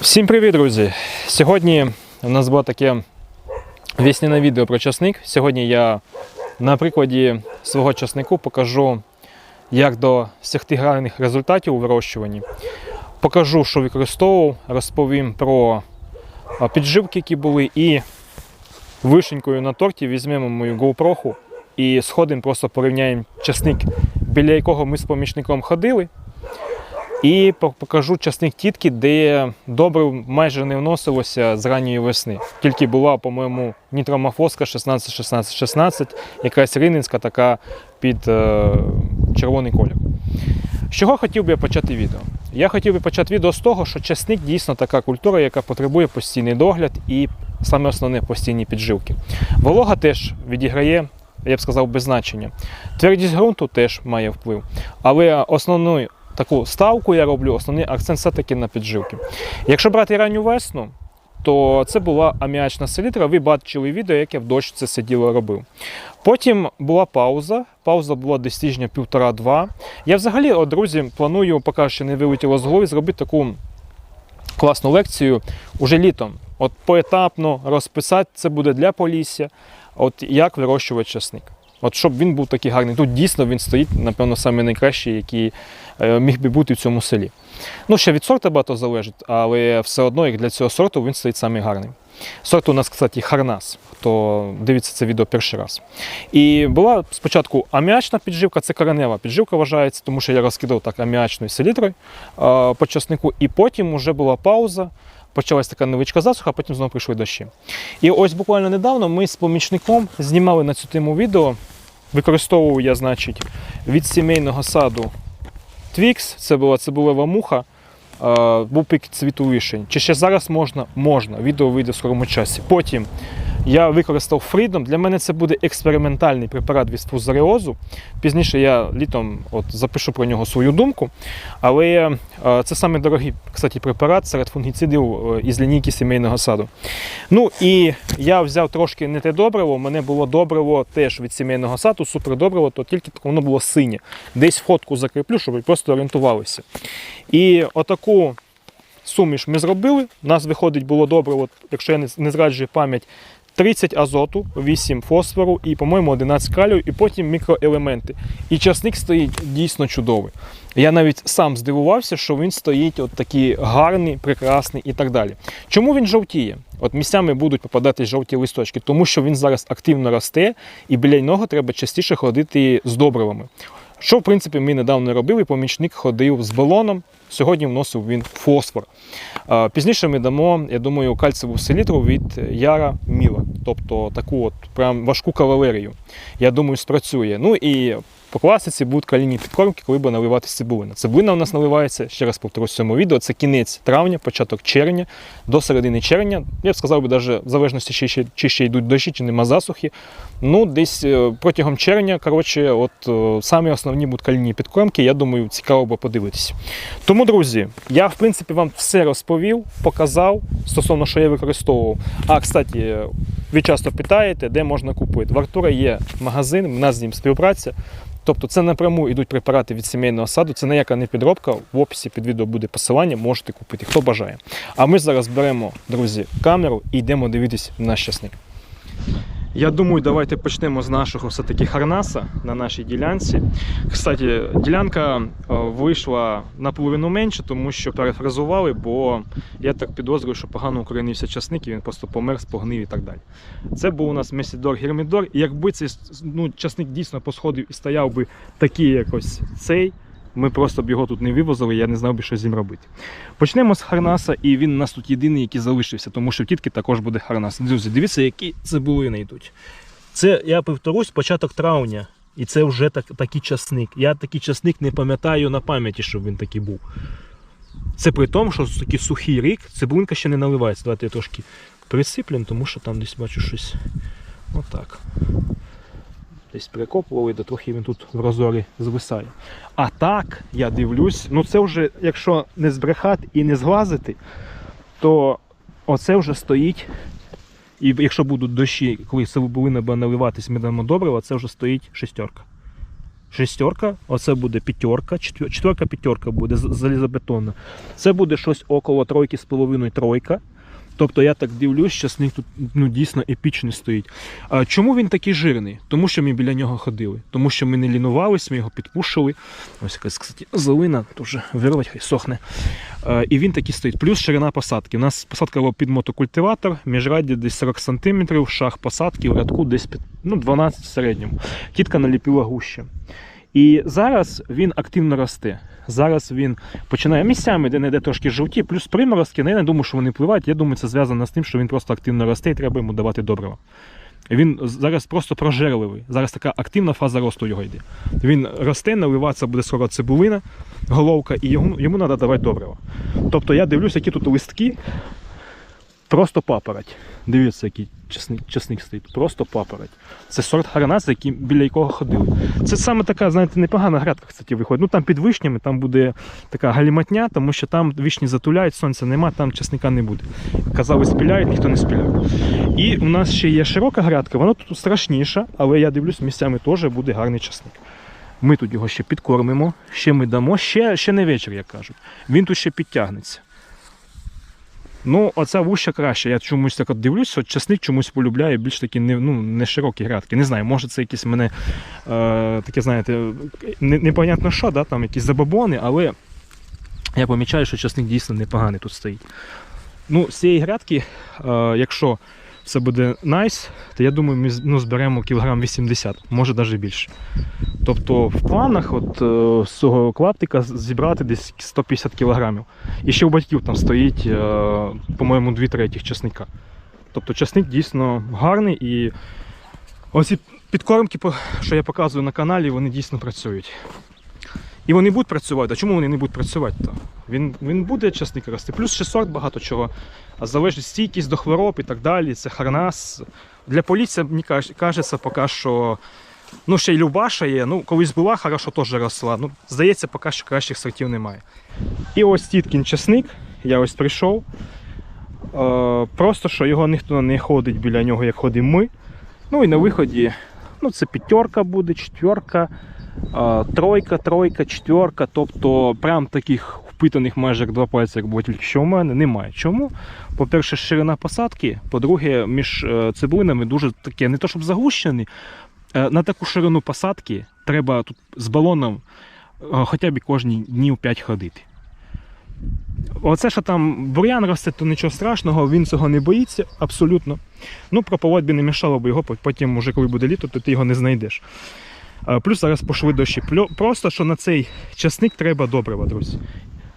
Всім привіт, друзі! Сьогодні у нас було таке весняне відео про часник. Сьогодні я на прикладі свого часнику покажу, як досягти гарних результатів у вирощуванні. Покажу, що використовував, розповім про підживки, які були, і вишенькою на торті візьмемо мою GoPro і сходимо, просто порівняємо часник, біля якого ми з помічником ходили. І покажу часник тітки, де добре майже не вносилося з ранньої весни. Тільки була, по-моєму, нітромофоска 16-16-16, якась рининська така під е, червоний колір. З чого хотів би я почати відео? Я хотів би почати відео з того, що часник дійсно така культура, яка потребує постійний догляд і саме основне постійні підживки. Волога теж відіграє, я б сказав, без значення. Твердість ґрунту теж має вплив. Але основною таку ставку я роблю, основний акцент все-таки на підживки. Якщо брати ранню весну, то це була аміачна селітра. Ви бачили відео, як я в дощ це все діло робив. Потім була пауза. Пауза була десь тижня півтора-два. Я взагалі, от, друзі, планую, поки ще не вилетіло з голови, зробити таку класну лекцію уже літом. От поетапно розписати, це буде для Полісся, от як вирощувати часник. От щоб він був такий гарний. Тут дійсно він стоїть, напевно, саме найкращий, який е, міг би бути в цьому селі. Ну, ще від сорту багато залежить, але все одно, як для цього сорту, він стоїть самий гарний. Сорт у нас, кстати, Харнас, хто дивиться це відео перший раз. І була спочатку аміачна підживка, це коренева підживка вважається, тому що я розкидав так аміачною селітрою е, по часнику, і потім вже була пауза. Почалась така невеличка засуха, потім знову прийшли дощі. І ось буквально недавно ми з помічником знімали на цю тему відео. Використовував я, значить, від сімейного саду Twix, це була цибулева муха, був пік цвіту вишень. Чи ще зараз можна? Можна. Відео вийде в скорому часі. Потім я використав Freedom. Для мене це буде експериментальний препарат від фузаріозу. Пізніше я літом от, запишу про нього свою думку. Але е, це саме дорогий кстати, препарат серед фунгіцидів е, із лінійки сімейного саду. Ну і я взяв трошки не те добриво. У мене було добриво теж від сімейного саду, супер добриво, то тільки воно було синє. Десь фотку закріплю, щоб ви просто орієнтувалися. І отаку суміш ми зробили. У нас виходить було добриво, якщо я не зраджую пам'ять. 30 азоту, 8 фосфору і, по-моєму, 11 калію, і потім мікроелементи. І часник стоїть дійсно чудовий. Я навіть сам здивувався, що він стоїть от такий гарний, прекрасний і так далі. Чому він жовтіє? От місцями будуть попадати жовті листочки, тому що він зараз активно росте, і біля нього треба частіше ходити з добривами. Що, в принципі, ми недавно робили, помічник ходив з балоном, сьогодні вносив він фосфор. Пізніше ми дамо, я думаю, кальцеву селітру від Яра Міла, тобто таку от прям важку кавалерію. Я думаю, спрацює. Ну і по класиці будуть калійні підкормки, коли буде наливатися цибулина. Цибулина у нас наливається, ще раз повторюсь в цьому відео, це кінець травня, початок червня, до середини червня. Я б сказав би, навіть в залежності, чи ще, чи ще йдуть дощі, чи нема засухи. Ну, десь е, протягом червня, коротше, от е, самі основні будуть калійні підкормки. Я думаю, цікаво би подивитися. Тому, друзі, я в принципі вам все розповів, показав стосовно, що я використовував. А, кстати, ви часто питаєте, де можна купити. В Артура є магазин, в нас з ним співпраця. Тобто це напряму йдуть препарати від сімейного саду, це ніяка не підробка. В описі під відео буде посилання, можете купити, хто бажає. А ми зараз беремо, друзі, камеру і йдемо дивитись наш часник. Я думаю, давайте почнемо з нашого все-таки харнаса на нашій ділянці. Кстати, ділянка е, вийшла наполовину менше, тому що перефразували, бо я так підозрюю, що погано укоренився часник і він просто помер, спогнив і так далі. Це був у нас Месідор Гермідор. І якби цей ну, часник дійсно посходив і стояв би такий якось цей, ми просто б його тут не вивозили, я не знав би, що з ним робити. Почнемо з Харнаса, і він у нас тут єдиний, який залишився, тому що в тітки також буде Харнас. Друзі, дивіться, які цибулини йдуть. Це, я повторюсь, початок травня. І це вже так, такий часник. Я такий часник не пам'ятаю на пам'яті, щоб він такий був. Це при тому, що такий сухий рік, цибулинка ще не наливається. Давайте я трошки присиплем, тому що там десь бачу щось. Отак. Десь перекопували, де трохи він тут в розорі звисає. А так, я дивлюсь, ну це вже, якщо не збрехати і не зглазити, то оце вже стоїть. І якщо будуть дощі, коли цибулина буде наливатись, ми добрива, це вже стоїть шестерка. шестерка, оце буде п'ятерка, четвер- четверка, п'ятерка буде залізобетонна. Це буде щось около тройки з половиною тройка. Тобто я так дивлюсь, часник тут ну, дійсно епічний стоїть. А чому він такий жирний? Тому що ми біля нього ходили. Тому що ми не лінувались, ми його підпушили. Ось якась, кстати, зелина, дуже вирвать, хай сохне. Е, І він такий стоїть. Плюс ширина посадки. У нас посадка була під мотокультиватор, міжрадді десь 40 см, шах посадки в рядку десь ну, 12 в середньому. Тітка наліпила гуще. І зараз він активно росте. Зараз він починає місцями, де не йде трошки жовті, плюс приморозки. Ну, Я не думаю, що вони впливають. Я думаю, це зв'язано з тим, що він просто активно росте і треба йому давати добрива. Він зараз просто прожерливий. Зараз така активна фаза росту його йде. Він росте, наливатися буде скоро цибулина, головка, і йому, треба давати добрива. Тобто я дивлюсь, які тут листки, просто папороть. Дивіться, який чесник, чесник стоїть. Просто папороть. Це сорт гарнас, який, біля якого ходили. Це саме така, знаєте, непогана грядка, кстати, виходить. Ну там під вишнями там буде така галіматня, тому що там вишні затуляють, сонця нема, там чесника не буде. Казали, спіляють, ніхто не спіляє. І у нас ще є широка грядка, вона тут страшніша, але я дивлюсь, місцями теж буде гарний часник. Ми тут його ще підкормимо, ще ми дамо, ще, ще не вечір, як кажуть. Він тут ще підтягнеться. Ну, оця вуща краще. Я чомусь так от дивлюсь, от часник чомусь полюбляє більш такі не, ну, не широкі грядки. Не знаю, може це якісь мене е, таке, знаєте, не, непонятно що, да, там якісь забабони, але я помічаю, що часник дійсно непоганий тут стоїть. Ну, з цієї грядки, е, якщо все буде найс, то я думаю, ми ну, зберемо кілограм 80, може навіть більше. Тобто в планах от, е, з цього клаптика зібрати десь 150 кілограмів. І ще у батьків там стоїть, е, по-моєму, дві третіх часника. Тобто часник дійсно гарний і оці підкормки, що я показую на каналі, вони дійсно працюють. І вони будуть працювати. А чому вони не будуть працювати? то Він, він буде часник рости. Плюс ще сорт багато чого. А залежить стійкість до хвороб і так далі. Це харнас. Для поліції, мені кажеться, поки що. Ну, ще й Любаша є. Ну, колись була, хорошо теж росла. Ну, здається, поки що кращих сортів немає. І ось Тіткін часник. Я ось прийшов. Е, просто що його ніхто не ходить біля нього, як ходимо ми. Ну і на виході, ну, це п'ятерка буде, четверка, тройка, тройка, четверка. Тобто, прям таких впитаних майже як два пальці, як було тільки що у мене, немає. Чому? По-перше, ширина посадки, по-друге, між е, цибулинами дуже таке, не то щоб загущений. Е, На таку ширину посадки треба тут з балоном е, хоча б кожні днів 5 ходити. Оце, що там бур'ян росте, то нічого страшного, він цього не боїться абсолютно. Ну, прополоть би не мішало б його, потім, уже коли буде літо, то ти його не знайдеш. Е, Плюс зараз пошли дощі. Просто що на цей часник треба добрива, друзі.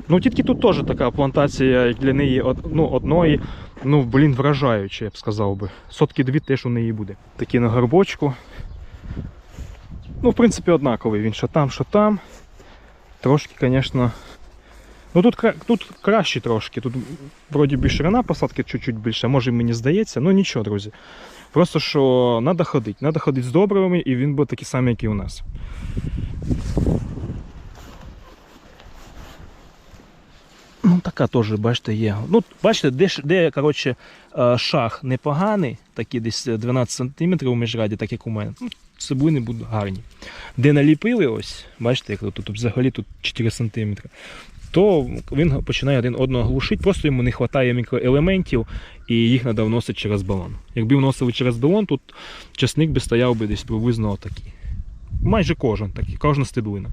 Ну, тільки тут теж така плантація, для неї ну, одної, ну, блін, вражаюча, я б сказав би. Сотки дві теж у неї буде. Такі на горбочку. Ну, в принципі, однаковий він, що там, що там. Трошки, звісно. Ну тут, тут краще трошки. Тут вроді би ширина посадки чуть-чуть більше, може мені здається, ну нічого, друзі. Просто що треба ходити. Треба ходити з добривами, і він буде такий самий, як і у нас. Ну, така теж, бачите, є. Ну, бачите, де, де коротше, е, шах непоганий, такий десь 12 см у міжраді, так як у мене. Ну, цибулини будуть гарні. Де наліпили, ось, бачите, як тут взагалі тут 4 см, то він починає один одного глушити, просто йому не вистачає мікроелементів і їх треба вносити через балон. Якби вносили через балон, тут часник би стояв би десь приблизно отакий. Майже кожен такий, кожна стеблина.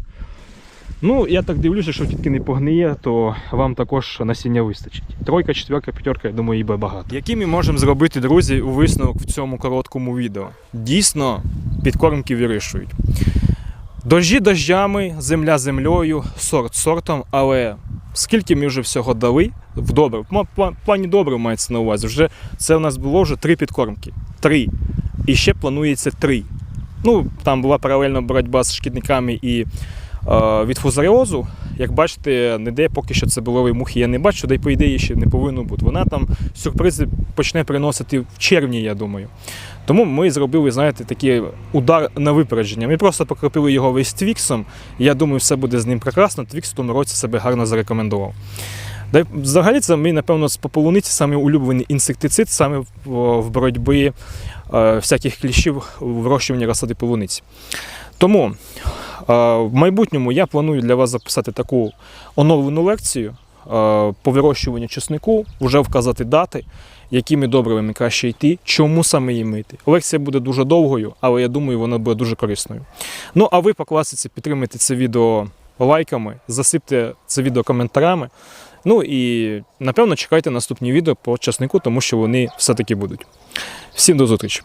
Ну, я так дивлюся, що тільки не погниє, то вам також насіння вистачить. Тройка, четверка, п'ятерка, я думаю, їй би багато. Які ми можемо зробити, друзі, у висновок в цьому короткому відео? Дійсно, підкормки вирішують. Дощі дождями, земля землею, сорт сортом, але скільки ми вже всього дали в добре, в плані добре мається на увазі. Вже це у нас було вже три підкормки. Три. І ще планується три. Ну, там була паралельна боротьба з шкідниками і е, від фузаріозу. Як бачите, ніде поки що цибулової мухи я не бачу, й по ідеї ще не повинно бути. Вона там сюрпризи почне приносити в червні, я думаю. Тому ми зробили, знаєте, такий удар на випередження. Ми просто покропили його весь твіксом. Я думаю, все буде з ним прекрасно. Твікс в тому році себе гарно зарекомендував. Взагалі, це мій, напевно, з пополуниці саме улюблений інсектицид саме в, боротьбі е, всяких кліщів у вирощуванні розсади полуниці. Тому В майбутньому я планую для вас записати таку оновлену лекцію по вирощуванню чеснику, вже вказати дати, якими добривами краще йти, чому саме її мити. Лекція буде дуже довгою, але я думаю, вона буде дуже корисною. Ну а ви по класиці підтримайте це відео лайками, засипте це відео коментарями. Ну і напевно чекайте наступні відео по часнику, тому що вони все-таки будуть. Всім до зустрічі!